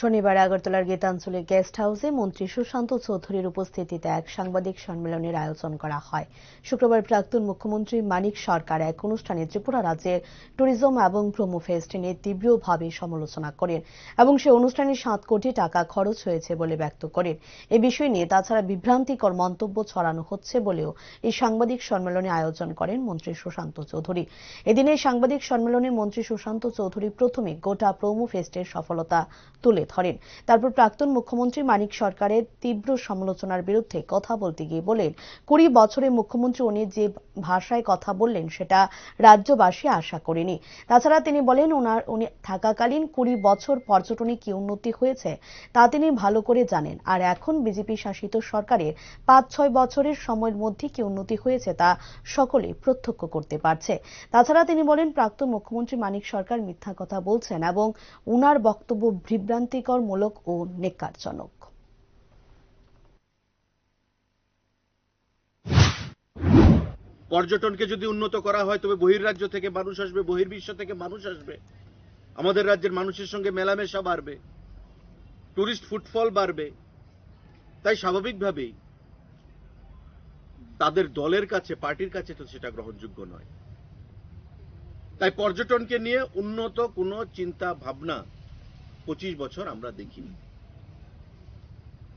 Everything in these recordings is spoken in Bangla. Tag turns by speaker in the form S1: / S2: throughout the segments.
S1: শনিবার আগরতলার গীতাঞ্জলি গেস্ট হাউসে মন্ত্রী সুশান্ত চৌধুরীর উপস্থিতিতে এক সাংবাদিক সম্মেলনের আয়োজন করা হয়। শুক্রবার প্রাক্তন মুখ্যমন্ত্রী মানিক সরকার এক অনুষ্ঠানে ত্রিপুরা রাজ্যের ট্যুরিজম এবং প্রোমো ফেস্ট নিয়ে তীব্রভাবে সমালোচনা করেন এবং সে অনুষ্ঠানে সাত কোটি টাকা খরচ হয়েছে বলে ব্যক্ত করেন। এ বিষয় নিয়ে তাছাড়া বিভ্রান্তিকর মন্তব্য ছড়ানো হচ্ছে বলেও এই সাংবাদিক সম্মেলনে আয়োজন করেন মন্ত্রী সুশান্ত চৌধুরী। এদিনে সাংবাদিক সম্মেলনে মন্ত্রী সুশান্ত চৌধুরী প্রথমে গোটা প্রোমো ফেস্টের সফলতা তুলে ধরেন। তারপর প্রাক্তন মুখ্যমন্ত্রী মানিক সরকারের তীব্র সমালোচনার বিরুদ্ধে কথা বলতে গিয়ে বলেন, কুড়ি বছরে মুখ্যমন্ত্রী উনি যে ভাষায় কথা বললেন, সেটা রাজ্যবাসী আশা করেনি। তাছাড়া তিনি বলেন ওনার উনি থাকাকালীন কুড়ি বছর পর্যটনে কি উন্নতি হয়েছে, তা তিনি ভালো করে জানেন। আর এখন বিজেপি শাসিত সরকারের পাঁচ ছয় বছরের সময়ের মধ্যে কি উন্নতি হয়েছে, তা সকলে প্রত্যক্ষ করতে পারছে। তাছাড়া তিনি বলেন, প্রাক্তন মুখ্যমন্ত্রী মানিক সরকার মিথ্যা কথা বলছেন এবং উনার বক্তব্য বিভ্রান্তিকর মূলক ও নেকারজনক।
S2: পর্যটনকে যদি উন্নত করা হয়, তবে বহির্রাজ্য থেকে মানুষ আসবে, বহির্বিশ্ব থেকে মানুষ আসবে। আমাদের রাজ্যের মানুষের সঙ্গে মেলামেশা বাড়বে, টুরিস্ট ফুটফল বাড়বে। তাই স্বাভাবিকভাবেই তাদের দলের কাছে, পার্টির কাছে তো সেটা গ্রহণযোগ্য নয়। তাই পর্যটনকে নিয়ে উন্নত কোনো চিন্তা ভাবনা পঁচিশ বছর আমরা দেখিনি।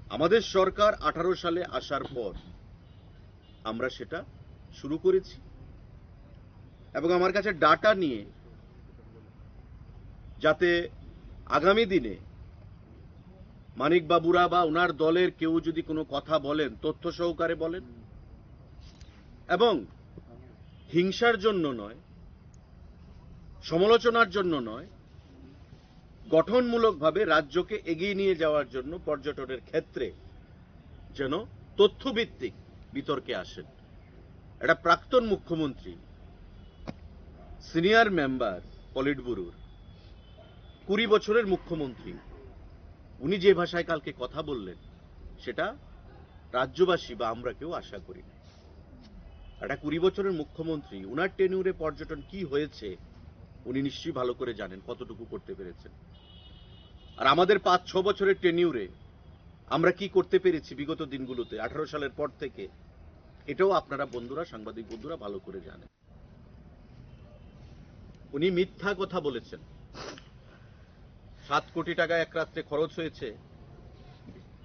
S2: আমাদের সরকার আঠারো সালে আসার পর আমরা সেটা শুরু করেছি। এবং আমার কাছে ডাটা নিয়ে যাতে আগামী দিনে মানিক বাবুরা বা ওনার দলের কেউ যদি কোনো কথা বলেন, তথ্য সহকারে বলেন। এবং হিংসার জন্য নয়, সমালোচনার জন্য নয় গঠনমূলকভাবে রাজ্যকে এগিয়ে নিয়ে যাওয়ার জন্য পর্যটনের ক্ষেত্রে যেন তথ্যভিত্তিক বিতর্কে আসেন। একটা প্রাক্তন মুখ্যমন্ত্রী, সিনিয়র মেম্বার পলিট ব্যুরোর, কুড়ি বছরের মুখ্যমন্ত্রী, উনি যে ভাষায় কালকে কথা বললেন, সেটা রাজ্যবাসী বা আমরা কেউ আশা করি না। একটা কুড়ি বছরের মুখ্যমন্ত্রী, উনার টেনিউরে পর্যটন কি হয়েছে, উনি নিশ্চয়ই ভালো করে জানেন, কতটুকু করতে পেরেছেন। আর আমাদের পাঁচ, ছ বছরের টেনিউরে আমরা কি করতে পেরেছি বিগত দিনগুলোতে, আঠারো সালের পর থেকে, এটাও আপনারা বন্ধুরা, সাংবাদিক বন্ধুরা ভালো করে জানেন। উনি মিথ্যা কথা বলেছেন। সাত কোটি টাকা এক রাত্রে খরচ হয়েছে,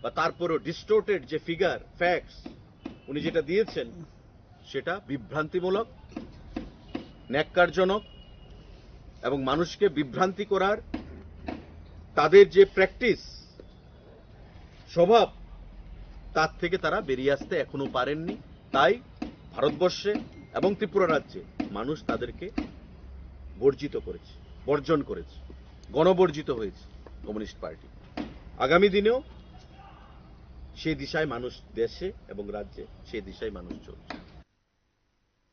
S2: বা তারপরও ডিস্টোর্টেড যে ফিগার ফ্যাক্টস উনি যেটা দিয়েছেন, সেটা বিভ্রান্তিমূলক, ন্যাক্কারজনক, এবং মানুষকে বিভ্রান্তি করার তাদের যে প্র্যাকটিস, স্বভাব, তার থেকে তারা বেরিয়ে আসতে এখনও পারেননি। তাই ভারতবর্ষে এবং ত্রিপুরা রাজ্যে মানুষ তাদেরকে বর্জিত করেছে, বর্জন করেছে, গণবর্জিত হয়েছে কমিউনিস্ট পার্টি। আগামী দিনেও সেই দিশায় মানুষ দেশে এবং রাজ্যে সেই দিশায় মানুষ চলছে।